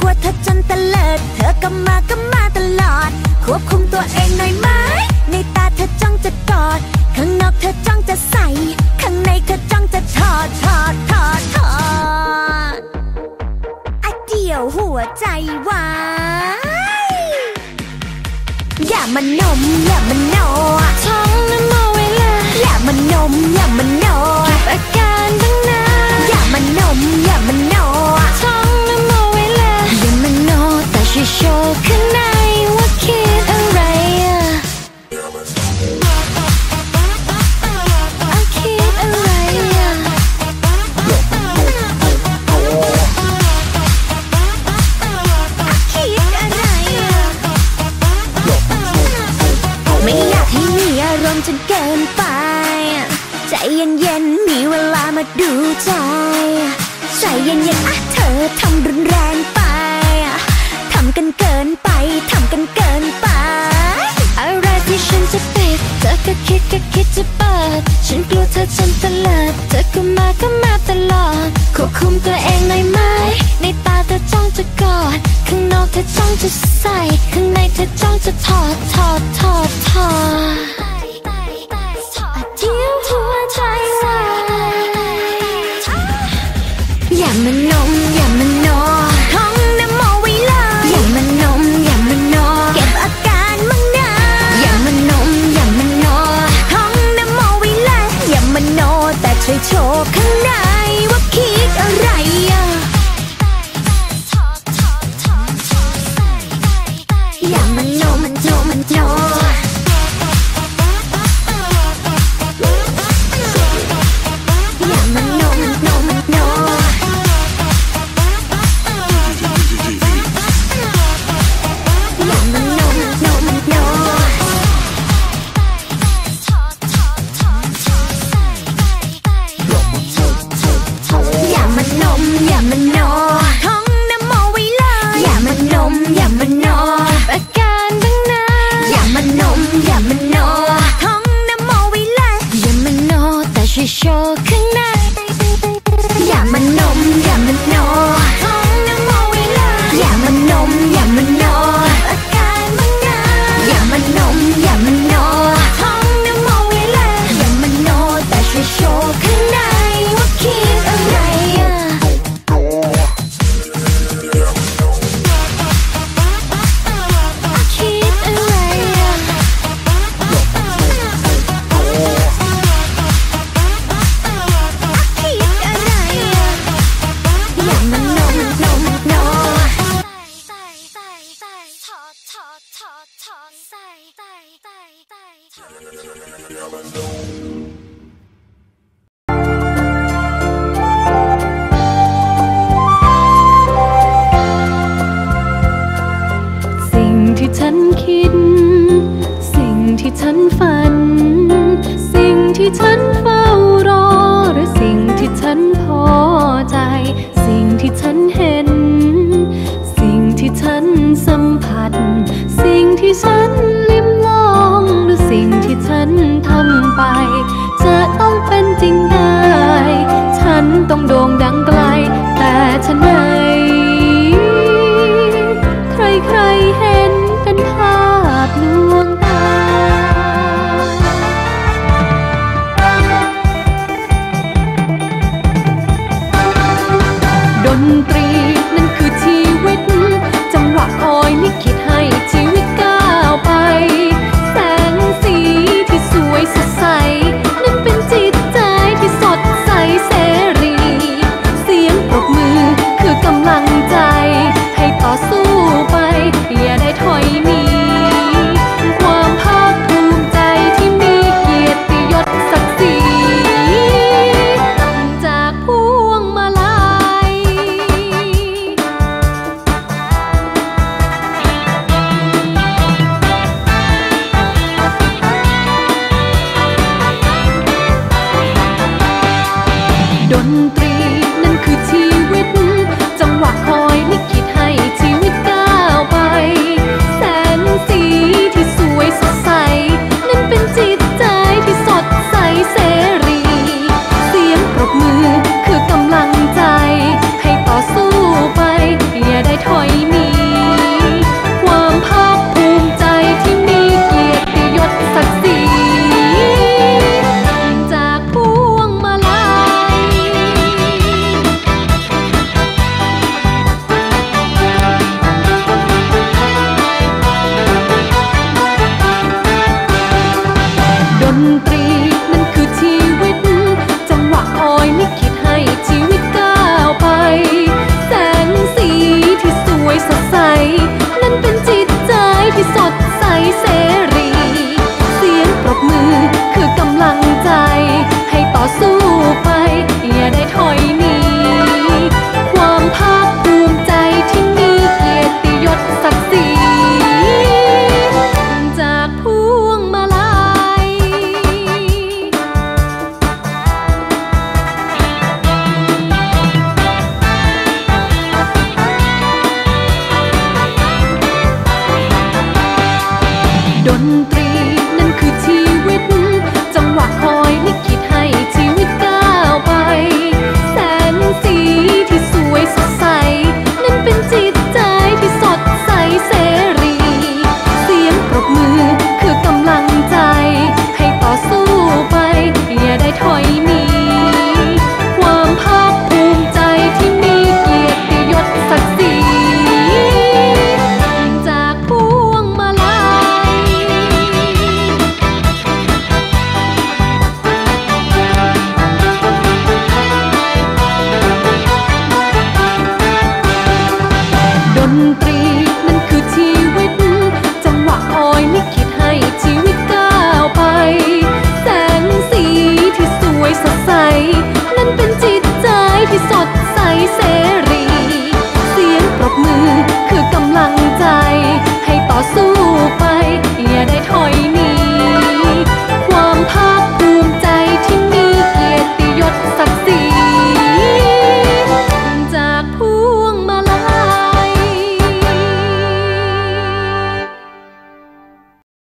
ฉันกลัวเธอจนตะเลิด เธอก็มาก็มาตลอด ควบคุมตัวเองหน่อยไหม ในตาเธอจ้องจะกอด ข้างนอกเธอจ้องจะใส่ ข้างในเธอจ้องจะถอดถอดถอดถอดอะเดียวหัวใจวายอย่ามันนมอย่ามันโนท้องน้ำโมไว้เลยอย่ามันนมอย่ามันโนเก็บอาการตั้งนานอย่ามันนมอย่ามันโนท้องน้ำ จนเกินไป ใจเย็นๆมีเวลามาดูใจ ใจเย็นๆอะเธอทำรุนแรงไป ทำกันเกินไป ทำกันเกินไป อะไรที่ฉันจะปิดเธอก็คิดก็คิดจะเปิด ฉันกลัวเธอจนตะลิดเธอก็มาก็มาตลอดควบคุมตัวเองหน่อยไหมในตาเธอจ้องจะกอดข้างนอกเธอจ้องจะใส่ ข้างในเธอจ้องจะถอดถอดถอดถอด อย่ อ สิ่งที่ฉันคิด สิ่งที่ฉันฝัน สิ่งที่ฉันเฝ้า สิ่ ด ด